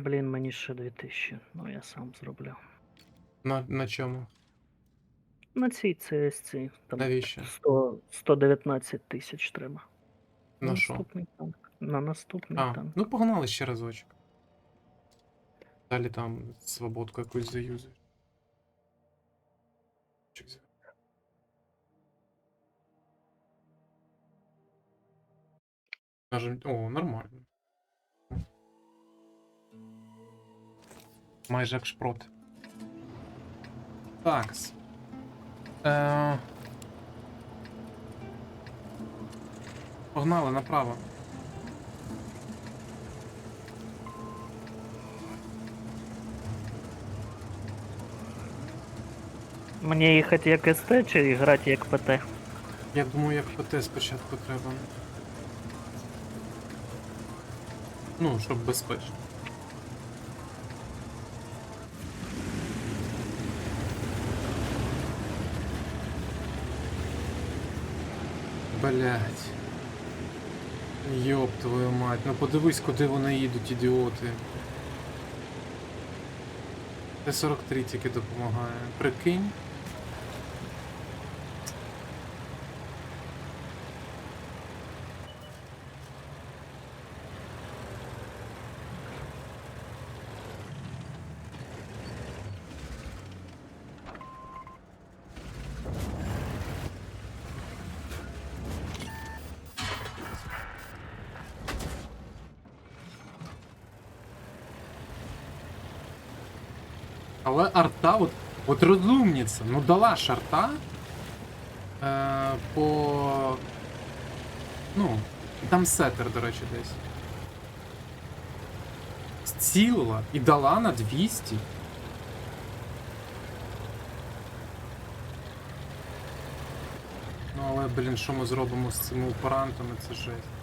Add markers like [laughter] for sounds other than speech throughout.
блін, мені ще 2000. Ну, я сам зроблю. На, на чому? На цій CSC там Навіщо? 100, 119 тисяч треба. На що? наступний танк. На наступний А, танк. ну погнали ще разочок. Далі там свободку якусь заюзуєш. Нажим... О, нормально. Майже як шпрот. Такс. Е... Погнали направо. Мені їхати як СТ чи грати як ПТ? Я думаю, як ПТ спочатку треба. Ну, щоб безпечно. Блять. Йоп твою мать, ну подивись, куди вони їдуть, ідіоти. Т-43 тільки допомагає. Прикинь. Але арта, от, от розумниця, ну дала ж арта е, по. Ну, там сетер, до речі, десь. Зцілила і дала на 200. Ну, але, блін, що ми зробимо з цими упорантами, це жесть.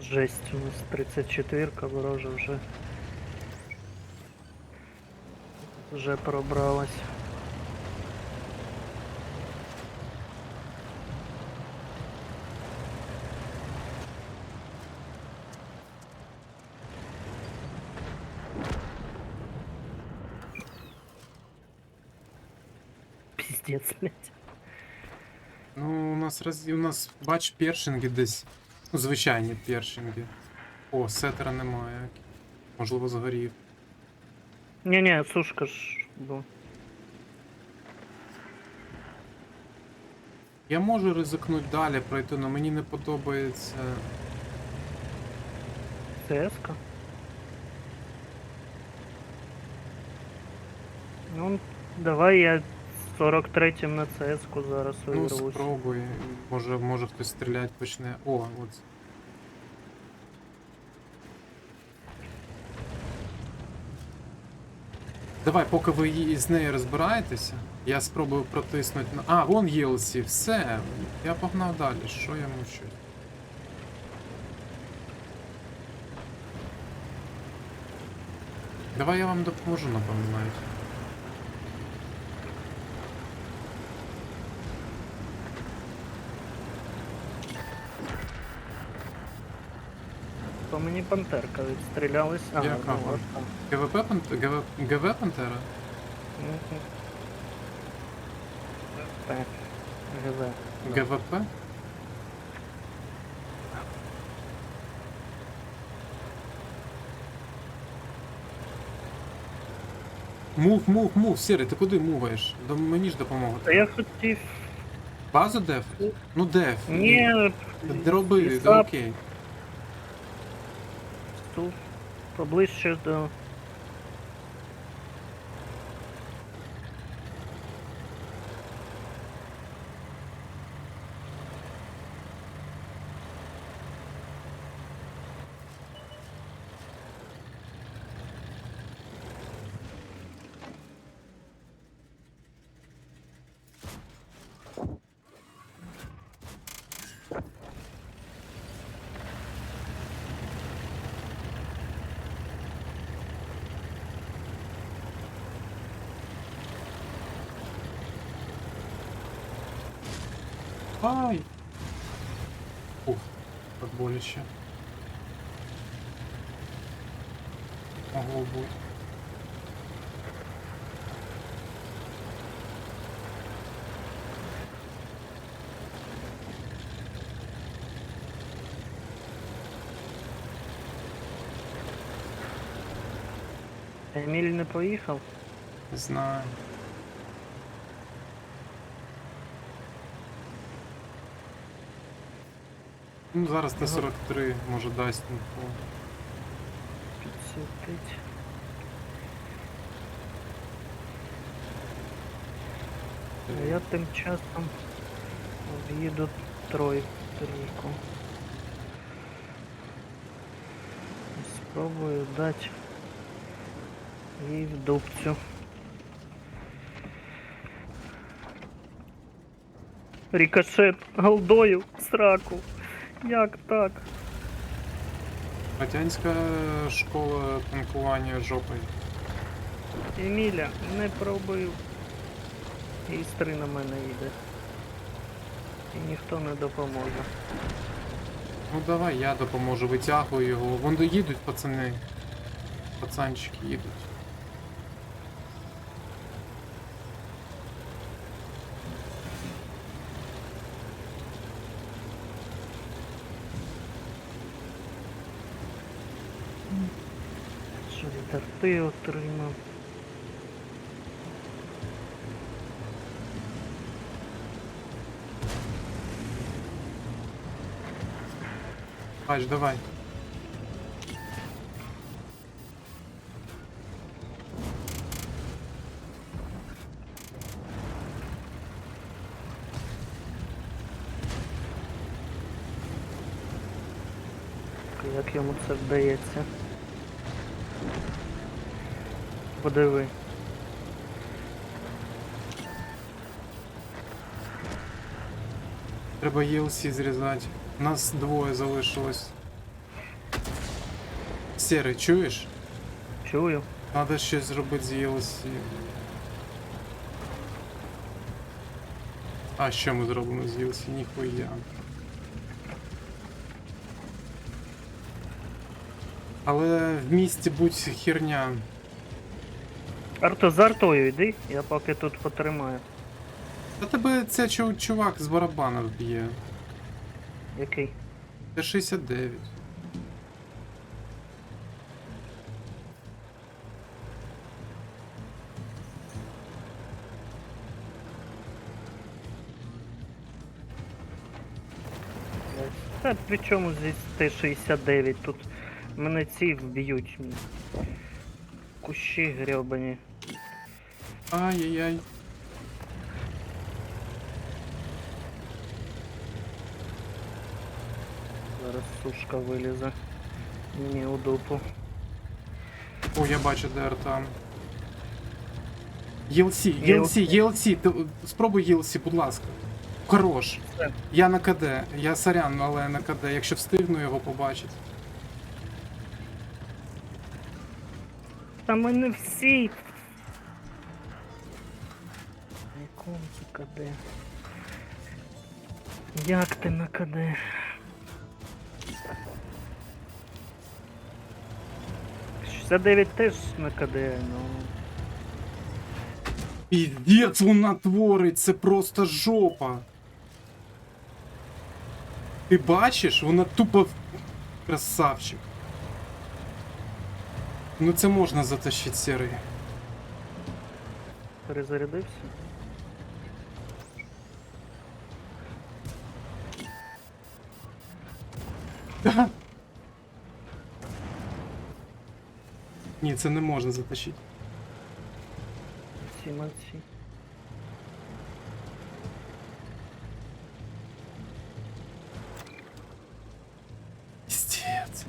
Жесть, у нас 34 ворожа вже. Вже пробралась. Пиздец, блядь. Ну, у нас раз... у нас, бач, першинги десь. Ну, звичайні першинги. О, сетера немає. Можливо, згорів. Не-не, сушка ж була. Я можу ризикнути далі пройти, але мені не подобається. ЦСК. Ну, давай я 43-м на ЦСК зараз Ну, вирвусь. спробуй. Може, може хтось стріляти почне. О, от. Давай, поки ви її- з нею розбираєтеся, я спробую протиснути на. А, вон Єлсі, все. Я погнав далі, що я мучу? Давай я вам допоможу, напевно, навіть. То мені пантерка відстрілялась. Ага, Яка ну, вона? от там. ГВП Пант... ГВ... ГВ Пантера? Мгм. П. ГВ. ГВП? Мув, мув, мув, Сірий, ти куди муваєш? До мені ж Та допомогти. я хотів. Базу деф? Ну деф. Ні, Роби, і да, сап окей. Тут поближче до. Давай! Ух, как болище. Могло будет? Эмиль не поехал? Знаю. Ну, зараз Т-43 може дасть інфу. Підсвітить. А я тим часом об'їду трой трійку. Спробую дати їй в дубцю. Рікошет голдою сраку. Як так? Радянська школа танкування жопою. Еміля, не пробив. Істри на мене йде. І ніхто не допоможе. Ну давай я допоможу, витягую його. Вон доїдуть пацани. Пацанчики їдуть. Від отримав. Бач, давай. Як йому це вдається. Подиви. Треба ELC зрізати. Нас двоє залишилось. Серий, чуєш? Чую. Надо щось зробити з ELC. А що ми зробимо з ELC? Ніхуя. Але в місті будь херня. Арто за артою йди, я поки тут потримаю. Та тебе це чу- чувак з барабана вб'є. Який? Т-69. Блядь. Та при чому здесь Т-69? Тут мене ці вб'ють. Кущі гребані. Ай-яй-яй. Зараз сушка вилізе. Мені у дупу. О, я бачу, арта. ELC, ELC, ELC, ти, спробуй ELC, будь ласка. Хорош. Я на КД. Я сорян, але на КД. Якщо встигну його побачити. Та мене всі. На КД? Як ти на КД? Шістдесят дев'ять теж на КД, ну. Піздець вона творить, це просто жопа. Ти бачиш? Вона тупо красавчик. Ну це можна затащити серий. Перезарядився? Ні, це не можна затащити. Ці молодці. Пиздец.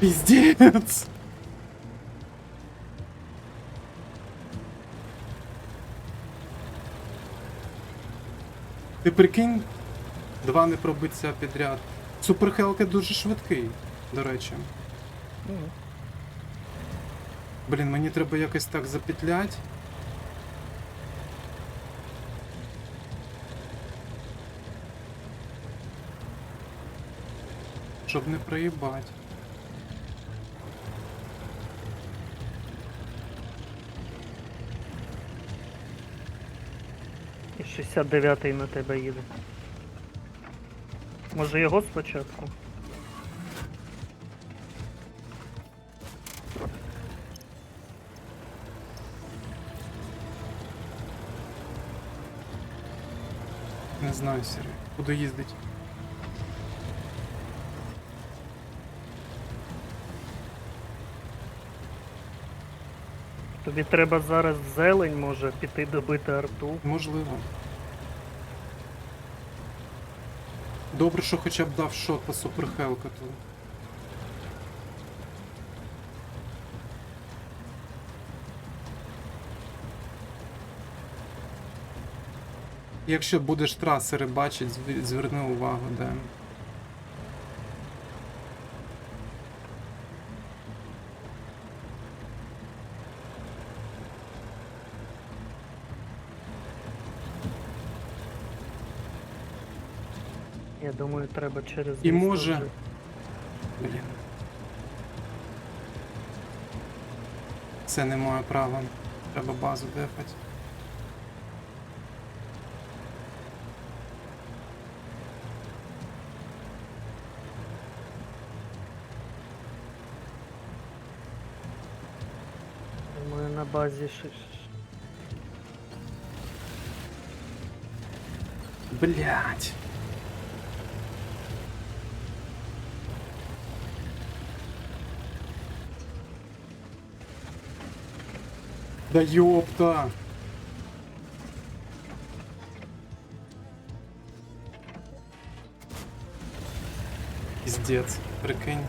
Пиздец. Ти прикинь, два не пробиття підряд. Суперхелка дуже швидкий, до речі. Mm. Блін, мені треба якось так запетлять. Щоб не проїбати. І 69-й на тебе їде. Може його спочатку? Не знаю, Сергій. Буду їздити. Тобі треба зараз в зелень, може, піти добити арту. Можливо. Добре, що хоча б дав шот по суперхелкату. Якщо будеш трасери бачить, зверни увагу, де. Я думаю, треба через І місто може- вже. Блін. Це не моє право. Треба базу. Думаю, на базі ще. Блять. Да ёпта! Пиздец, прикинь.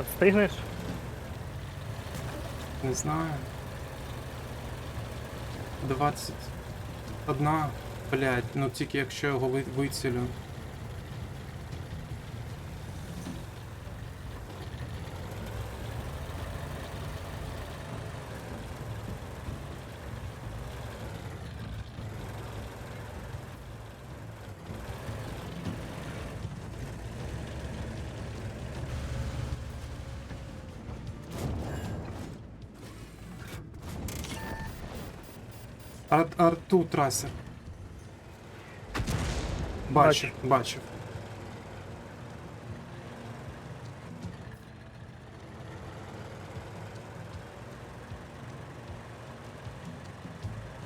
А встигнеш? Не знаю. 21. Блять, ну тільки якщо його ви- вицілю. Ар Арту трасер. Бачив, бачив.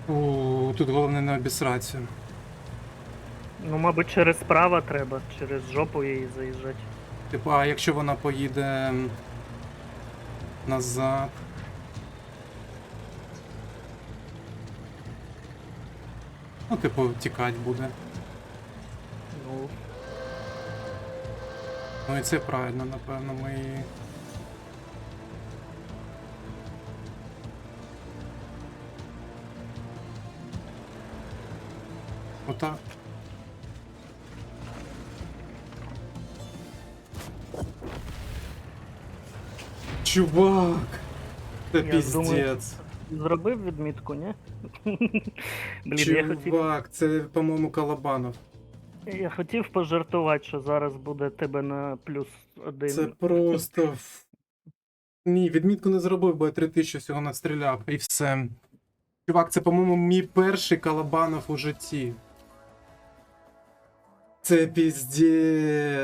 У, тут головне не обісратися. Ну, мабуть, через справа треба, через жопу її заїжджати. Типу, а якщо вона поїде назад. Ну, типу, тікать буде. Ну, Ну і це правильно, напевно, ми. Отак. Чувак! Це піздець. Зробив відмітку, ні? [laughs] Блін, я хотів, Чувак, це, по-моєму, Калабанов. я хотів пожартувати, що зараз буде тебе на плюс один. Це просто. ф- Ні, відмітку не зробив, бо я 3000 всього настріляв, і все. Чувак, це, по-моєму, мій перший Калабанов у житті. Це піздець.